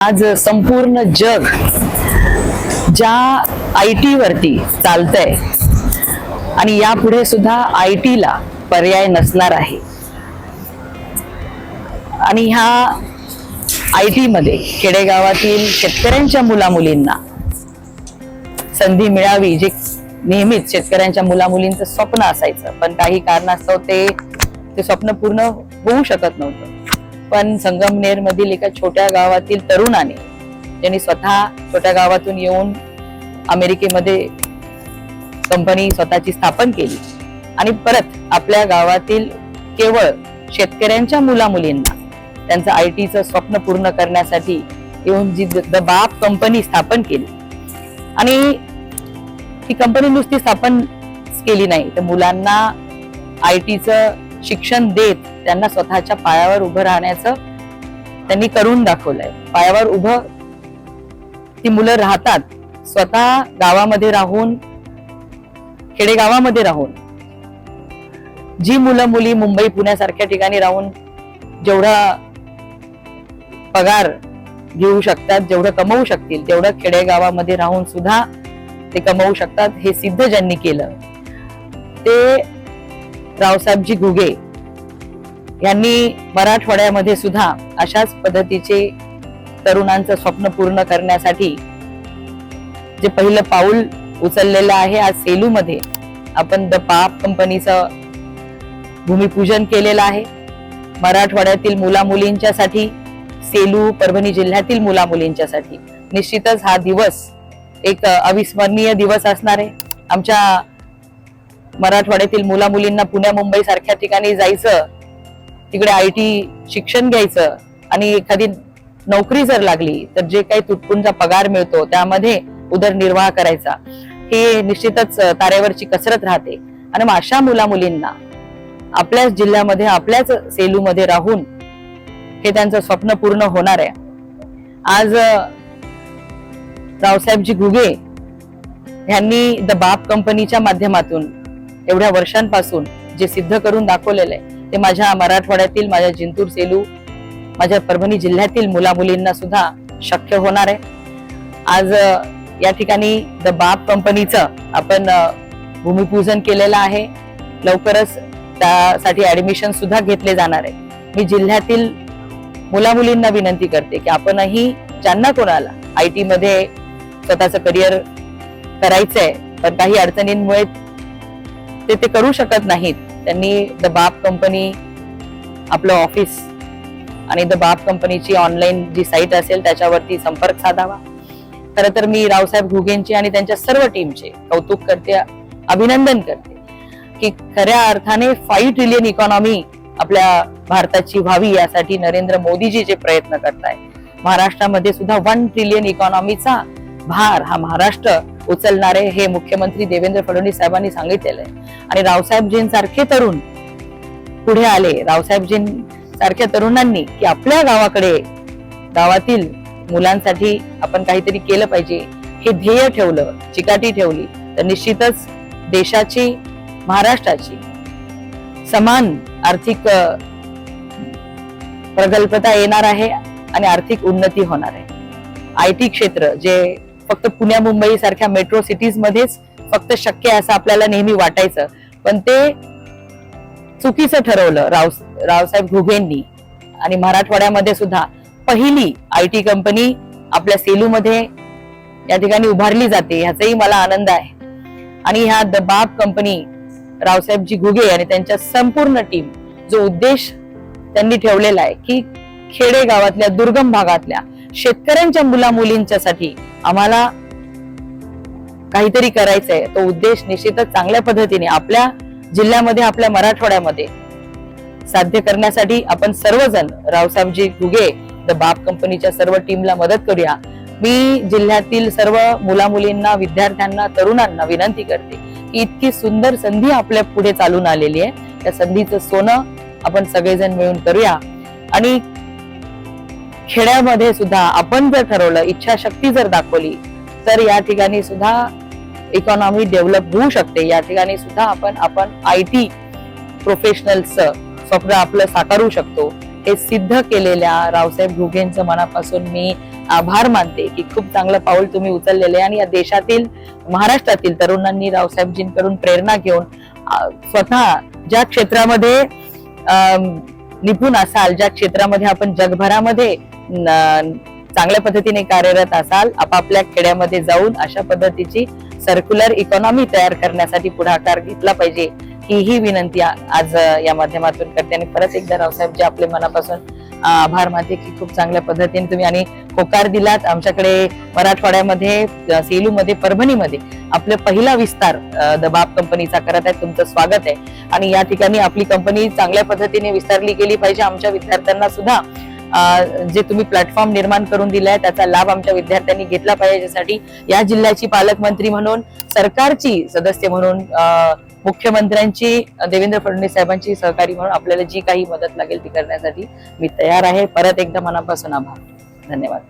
आज संपूर्ण जग ज्या आय टी वरती चालतंय आणि यापुढे सुद्धा आय टीला पर्याय नसणार आहे. आणि ह्या आय टीमध्ये खेडेगावातील शेतकऱ्यांच्या मुलामुलींना संधी मिळावी जे नेहमीच शेतकऱ्यांच्या मुलामुलींचं स्वप्न असायचं. पण काही कारणास्तव ते ते स्वप्न पूर्ण होऊ शकत नव्हतं. पण संगमनेर मधील एका छोट्या गावातील तरुणाने ज्यांनी स्वतः छोट्या गावातून येऊन अमेरिकेमध्ये कंपनी स्वतःची स्थापन केली आणि परत आपल्या गावातील केवळ शेतकऱ्यांच्या मुलामुलींना त्यांचं आय टीचं स्वप्न पूर्ण करण्यासाठी येऊन जी द बाप कंपनी स्थापन केली. आणि ती कंपनी नुसती स्थापन केली नाही तर मुलांना आय टीचं शिक्षण देत त्यांना स्वतःच्या पायावर उभं राहण्याचं त्यांनी करून दाखवलंय. पायावर उभं ती मुलं राहतात स्वतः गावामध्ये राहून खेडेगावामध्ये राहून. जी मुलं मुली मुंबई पुण्यासारख्या ठिकाणी राहून जेवढा पगार घेऊ शकतात जेवढं कमवू शकतील तेवढं खेडेगावामध्ये राहून सुद्धा ते कमवू शकतात हे सिद्ध ज्यांनी केलं. ते रावसाहेबजी घुगे यांनी मराठवाड्यामध्ये सुद्धा अशाच पद्धतीचे तरुणांचं स्वप्न पूर्ण करण्यासाठी जे पहिलं पाऊल उचललेलं आहे आज सेलूमध्ये आपण द पाप कंपनीचं भूमिपूजन केलेलं आहे. मराठवाड्यातील मुला मुलींच्यासाठी सेलू परभणी जिल्ह्यातील मुला मुलींच्यासाठी निश्चितच हा दिवस एक अविस्मरणीय दिवस असणार आहे. आमच्या मराठवाड्यातील मुला मुलींना पुण्या मुंबई सारख्या ठिकाणी जायचं तिकडे आय टी शिक्षण घ्यायचं आणि एखादी नोकरी जर लागली तर जे काही तुटपुंचा पगार मिळतो त्यामध्ये उदरनिर्वाह करायचा. हे निश्चितच तारेवरची कसरत राहते. आणि मग अशा मुला मुलींना आपल्याच जिल्ह्यामध्ये आपल्याच सेलूमध्ये राहून हे त्यांचं स्वप्न पूर्ण होणार आहे. आज रावसाहेबजी घुगे यांनी द बाप कंपनीच्या माध्यमातून एवढ्या वर्षांपासून जे सिद्ध करून दाखवलेलं आहे ते माझ्या मराठवाड्यातील माझ्या जिंतूर सेलू माझ्या परभणी जिल्ह्यातील मुला मुलींना सुद्धा शक्य होणार आहे. आज या ठिकाणी द बाप कंपनीचं आपण भूमिपूजन केलेलं आहे. लवकरच त्यासाठी ऍडमिशन सुद्धा घेतले जाणार आहे. मी जिल्ह्यातील मुला मुलींना विनंती करते की आपणही ज्यांना कोणाला आय टी मध्ये स्वतःचं करिअर करायचंय पण काही अडचणींमुळे ते ते करू शकत नाहीत. त्यांनी द बाप कंपनी आपलं ऑफिस आणि द बाप कंपनीची ऑनलाईन जी साईट असेल त्याच्यावरती संपर्क साधावा. खर तर मी रावसाहेब घुगेंची आणि त्यांच्या सर्व टीमचे कौतुक करते अभिनंदन करते की खऱ्या अर्थाने फाईव्ह ट्रिलियन इकॉनॉमी आपल्या भारताची व्हावी यासाठी नरेंद्र मोदीजी जे प्रयत्न करताय महाराष्ट्रामध्ये सुद्धा वन ट्रिलियन इकॉनॉमीचा भार हा महाराष्ट्र उचलणारे हे मुख्यमंत्री देवेंद्र फडणवीस साहेबांनी सांगितलेलं आहे. आणि रावसाहेबजींसारखे तरुण पुढे आले. रावसाहेबजीं सारख्या तरुणांनी की आपल्या गावाकडे गावातील मुलांसाठी आपण काहीतरी केलं पाहिजे. हे ध्येय ठेवलं चिकाटी ठेवली. तर निश्चितच देशाची महाराष्ट्राची समान आर्थिक प्रगल्भता येणार आहे आणि आर्थिक उन्नती होणार आहे. आय टी क्षेत्र जे फक्त पुण्या मुंबई सारख्या मेट्रो सिटीज मध्येच फक्त शक्य आहे असं आपल्याला नेहमी वाटायचं. पण ते चुकीचं ठरवलं राव रावसाहेब घुगेंनी आणि मराठवाड्यामध्ये सुद्धा पहिली आय टी कंपनी आपल्या सेलूमध्ये या ठिकाणी उभारली जाते ह्याचाही मला आनंद आहे. आणि ह्या द बाप कंपनी रावसाहेबजी घुगे आणि त्यांच्या संपूर्ण टीम जो उद्देश त्यांनी ठेवलेला आहे की खेडेगावातल्या दुर्गम भागातल्या शेतकऱ्यांच्या मुला मुलींच्यासाठी आम्हाला काहीतरी करायचंय. तो उद्देश निश्चितच चांगल्या पद्धतीने आपल्या जिल्ह्यामध्ये आपल्या मराठवाड्यामध्ये साध्य करण्यासाठी आपण सर्वजण रावसाहेबजी घुगे द बाप कंपनीच्या सर्व टीमला मदत करूया. मी जिल्ह्यातील सर्व मुला मुलींना विद्यार्थ्यांना तरुणांना विनंती करते की इतकी सुंदर संधी आपल्या पुढे चालून आलेली आहे. त्या संधीचं सोनं आपण सगळेजण मिळून करूया. आणि खेड्यामध्ये सुद्धा आपण जर ठरवलं इच्छाशक्ती जर दाखवली तर या ठिकाणी सुद्धा इकॉनॉमी डेव्हलप होऊ शकते. या ठिकाणी सुद्धा आपण आपण आय टी प्रोफेशनल्सचं स्वप्न आपलं साकारू शकतो. हे सिद्ध केलेल्या रावसाहेब घुगेंचं मनापासून मी आभार मानते की खूप चांगलं पाऊल तुम्ही उचललेले आहे आणि या देशातील महाराष्ट्रातील तरुणांनी रावसाहेबजींकडून प्रेरणा घेऊन स्वतः ज्या क्षेत्रामध्ये निपुण असाल ज्या क्षेत्रामध्ये आपण जगभरामध्ये चांगल्या पद्धतीने कार्यरत असाल आपापल्या खेड्यामध्ये जाऊन अशा पद्धतीची सर्क्युलर इकॉनॉमी तयार करण्यासाठी पुढाकार घेतला पाहिजे ही ही विनंती आज या माध्यमातून करते. आणि परत एकदा रावसाहेब जे आपले मनापासून आभार मानते की खूप चांगल्या पद्धतीने तुम्ही आणि होकार दिलात. आमच्याकडे मराठवाड्यामध्ये अ, सेलूमध्ये परभणीमध्ये आपले पहिला विस्तार दबाब कंपनीचा करत आहे तुमचं स्वागत आहे. आणि या ठिकाणी आपली कंपनी चांगल्या पद्धतीने विस्तारली गेली पाहिजे. आमच्या विद्यार्थ्यांना सुद्धा जे तुम्ही प्लॅटफॉर्म निर्माण करून दिलाय त्याचा लाभ आमच्या विद्यार्थ्यांनी घेतला पाहिजे. याच्यासाठी या जिल्ह्याची पालकमंत्री म्हणून सरकारची सदस्य म्हणून मुख्यमंत्र्यांची देवेंद्र फडणवीस साहेबांची सहकारी म्हणून आपल्याला जी काही मदत लागेल ती करण्यासाठी मी तयार आहे. परत एकदा मनापासून आभार. धन्यवाद.